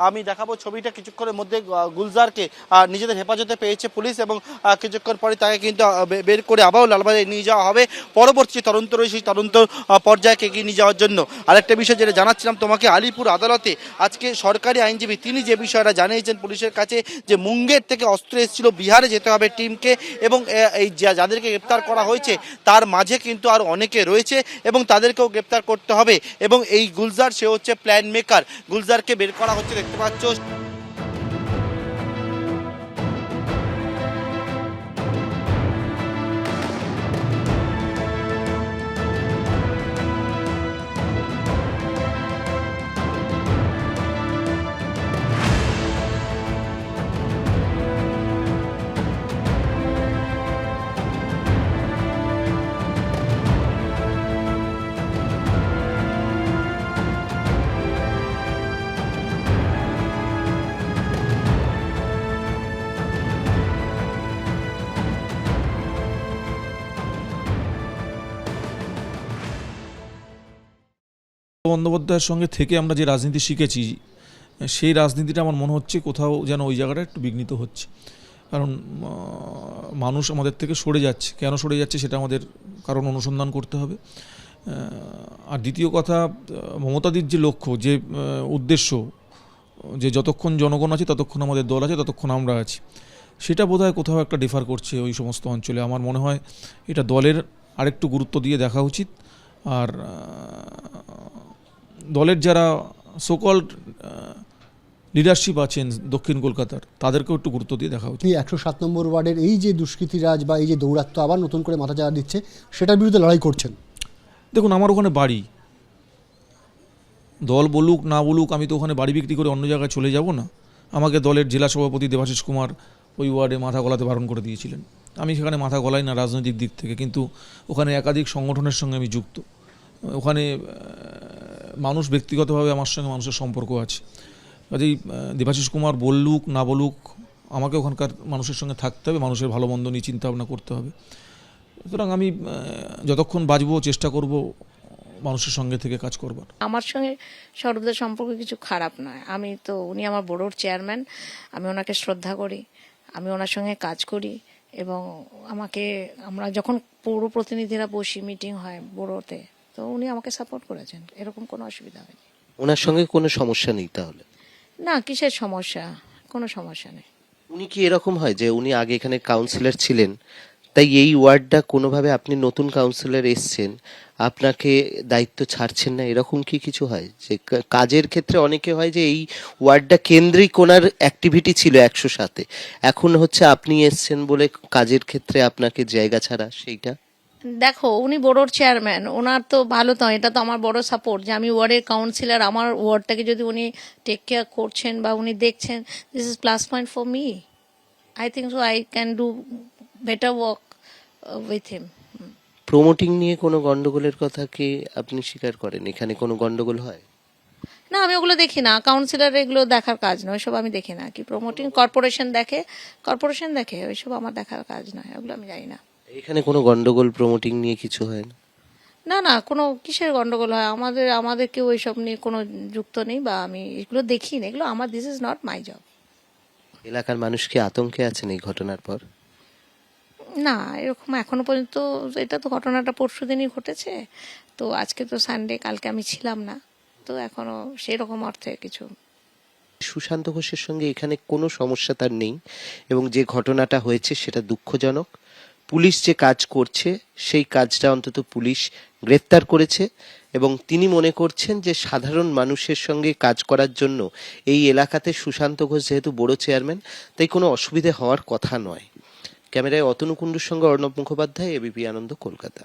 আমি দেখাবো ছবিটা কিছুক্ষণের মধ্যে গুলজারকে নিজেদের হেফাজতে পেয়েছে পুলিশ এবং কিছুক্ষণ পরে তাকে কিন্তু বের করে আবারও লালবাজারে নিয়ে যাওয়া হবে। পরবর্তী তদন্ত রয়েছে তদন্ত পর্যায়কে এগিয়ে নিয়ে যাওয়ার জন্য। আরেকটা বিষয় যেটা জানাচ্ছিলাম তোমাকে, আলিপুর আদালতে আজকে সরকারি আইনজীবী তিনি যে বিষয়টা জানিয়েছেন পুলিশের কাছে, যে মুঙ্গের থেকে অস্ত্র এসেছিল, বিহারে যেতে হবে টিমকে এবং এই যাদেরকে গ্রেপ্তার করা হয়েছে, তার মাঝে কিন্তু আর অনেকে রয়েছে এবং তাদেরকেও গ্রেপ্তার করতে হবে। এবং এই গুলজার, সে হচ্ছে প্ল্যান মেকার। গুলজারকে বের করা হচ্ছে দেখতে পাচ্ছ বন্দ্যোপাধ্যায়ের সঙ্গে থেকে আমরা যে রাজনীতি শিখেছি, সেই রাজনীতিটা আমার মনে হচ্ছে কোথাও যেন ওই জায়গাটা একটু বিঘ্নিত হচ্ছে। কারণ মানুষ আমাদের থেকে সরে যাচ্ছে। কেন সরে যাচ্ছে সেটা আমাদের কারণ অনুসন্ধান করতে হবে। আর দ্বিতীয় কথা মমতাদির যে লক্ষ্য, যে উদ্দেশ্য, যে যতক্ষণ জনগণ আছে ততক্ষণ আমাদের দল আছে, ততক্ষণ আমরা আছি, সেটা বোধহয় কোথাও একটা ডিফার করছে ওই সমস্ত অঞ্চলে। আমার মনে হয় এটা দলের আরেকটু গুরুত্ব দিয়ে দেখা উচিত। আর দলের যারা সোকল লিডারশিপ আছেন দক্ষিণ কলকাতার তাদেরকেও একটু গুরুত্ব দিয়ে দেখা উচিত। একশো সাত নম্বর ওয়ার্ডের এই যে দুষ্কৃতিরাজ বা এই যে দৌরাত্ম আবার নতুন করে মাথা চাড়া দিচ্ছে সেটার বিরুদ্ধে লড়াই করছেন। দেখুন আমার ওখানে বাড়ি। দল বলুক না বলুক আমি তো ওখানে বাড়ি বিক্রি করে অন্য জায়গায় চলে যাব না। আমাকে দলের জেলা সভাপতি দেবাশিস কুমার ওই ওয়ার্ডে মাথা গলাতে বারণ করে দিয়েছিলেন। আমি সেখানে মাথা গলাই না রাজনৈতিক দিক থেকে কিন্তু ওখানে একাধিক সংগঠনের সঙ্গে আমি যুক্ত। ওখানে মানুষ ব্যক্তিগতভাবে আমার সঙ্গে মানুষের সম্পর্ক আছে। কাজেই দেবাশিস কুমার বললুক না বলুক, আমাকে ওখানকার মানুষের সঙ্গে থাকতে হবে, মানুষের ভালো মন্দ নিয়ে চিন্তা ভাবনা করতে হবে। সুতরাং আমি যতক্ষণ বাঁচবো, চেষ্টা করব মানুষের সঙ্গে থেকে কাজ করবার। আমার সঙ্গে সৌরভদের সম্পর্ক কিছু খারাপ নয়। আমি তো, উনি আমার বোর্ডর চেয়ারম্যান, আমি ওনাকে শ্রদ্ধা করি, আমি ওনার সঙ্গে কাজ করি এবং আমাকে, আমরা যখন পৌর প্রতিনিধিরা বসি, মিটিং হয় বোর্ডতে তো উনি আমাকে সাপোর্ট করেছেন। এরকম কোনো অসুবিধা হয়নি। ওনার সঙ্গে কোনো সমস্যা নেই তাহলে? না কিসের সমস্যা? কোনো সমস্যা নেই। উনি কি এরকম হয় যে উনি আগে এখানে কাউন্সিলর ছিলেন তাই এই ওয়ার্ডটা কোনোভাবে আপনি নতুন কাউন্সিলর এসছেন আপনাকে দায়িত্ব ছাড়ছেন না? এরকম কি কিছু হয়? যে কাজের ক্ষেত্রে অনেকে হয় যে এই ওয়ার্ডটা কেন্দ্রিক ওনার অ্যাক্টিভিটি ছিল একশো সাথে এখন হচ্ছে আপনি এসছেন বলে কাজের ক্ষেত্রে আপনাকে জায়গা ছাড়া সেইটা? দেখো উনি বোর্ডর চেয়ারম্যান ওনার তো ভালো তো এটা তো আমার বড় সাপোর্ট যে আমি ওয়ার্ডের কাউন্সিলর আমার ওয়ার্ডটাকে যদি উনি টেক কেয়ার করছেন বা উনি দেখছেন this is plus point for me I think so I can do better work with him promoting নিয়ে কোনো গন্ডগোলের কথা কি আপনি স্বীকার করেন? এখানে কোনো গন্ডগোল হয়? না আমি ওগুলো দেখি না। কাউন্সিলর এগুলো দেখার কাজ নয় ওইসব আমি দেখি না। কি প্রমোটিং কর্পোরেশন দেখে কর্পোরেশন দেখে ওইসব আমার দেখার কাজ নয় ওগুলো আমি জানি না। এখানে কোনো গন্ডগোল প্রমোটিং নিয়ে কিছু হয় না? না না কোনো কিসের গন্ডগোল হয়? আমাদের আমাদের কেউ ওইসব নিয়ে কোনো যুক্ত নেই বা আমি এগুলো দেখি না এগুলো আমার this is not my job এলাকার মানুষ কি আতঙ্কে আছেন এই ঘটনার পর? না এরকম এখনও পর্যন্ত এটা তো ঘটনাটা পরশু দিনই ঘটেছে। তো আজকে তো সানডে কালকে আমি ছিলাম না। তো এখনও সেরকম অর্থে কিছু। সুশান্ত ঘোষের সঙ্গে এখানে কোনো সমস্যা তার নেই এবং যে ঘটনাটা হয়েছে সেটা দুঃখজনক। পুলিশ যে কাজ করছে, সেই কাজটা অন্তত পুলিশ গ্রেপ্তার করেছে এবং তিনি মনে করছেন যে সাধারণ মানুষের সঙ্গে কাজ করার জন্য এই এলাকাতে সুশান্ত ঘোষ যেহেতু বড় চেয়ারম্যান, তাই কোনো অসুবিধে হওয়ার কথা নয়। ক্যামেরায় অতনু কুণ্ডুর সঙ্গে অর্ণব মুখোপাধ্যায় এবিপি আনন্দ, কলকাতা।